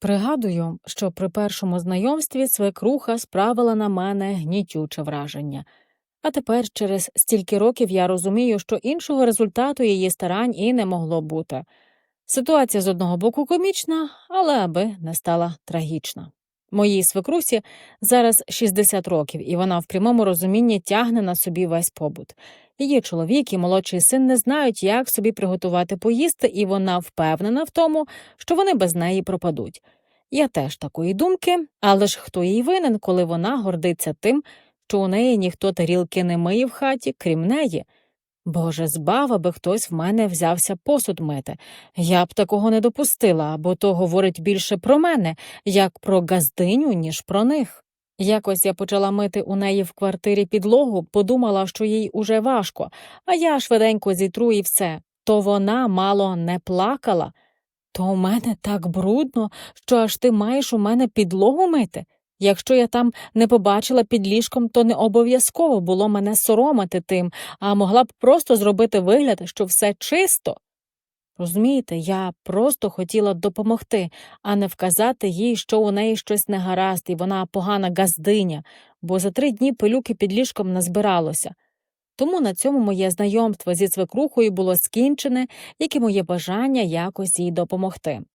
Пригадую, що при першому знайомстві свекруха справила на мене гнітюче враження. А тепер, через стільки років, я розумію, що іншого результату її старань і не могло бути. Ситуація з одного боку комічна, але аби не стала трагічна. Моїй свекрусі зараз 60 років, і вона в прямому розумінні тягне на собі весь побут. Її чоловік і молодший син не знають, як собі приготувати поїсти, і вона впевнена в тому, що вони без неї пропадуть. Я теж такої думки, але ж хто їй винен, коли вона гордиться тим, що у неї ніхто тарілки не миє в хаті, крім неї. Боже, збав, аби хтось в мене взявся посуд мити. Я б такого не допустила, бо то говорить більше про мене, як про газдиню, ніж про них. Якось я почала мити у неї в квартирі підлогу, подумала, що їй уже важко, а я швиденько зітру і все. То вона мало не плакала. То у мене так брудно, що аж ти маєш у мене підлогу мити. Якщо я там не побачила під ліжком, то не обов'язково було мене соромити тим, а могла б просто зробити вигляд, що все чисто. Розумієте, я просто хотіла допомогти, а не вказати їй, що у неї щось негаразд, і вона погана газдиня, бо за три дні пилюки під ліжком назбиралося. Тому на цьому моє знайомство зі свекрухою було скінчене, як і моє бажання якось їй допомогти.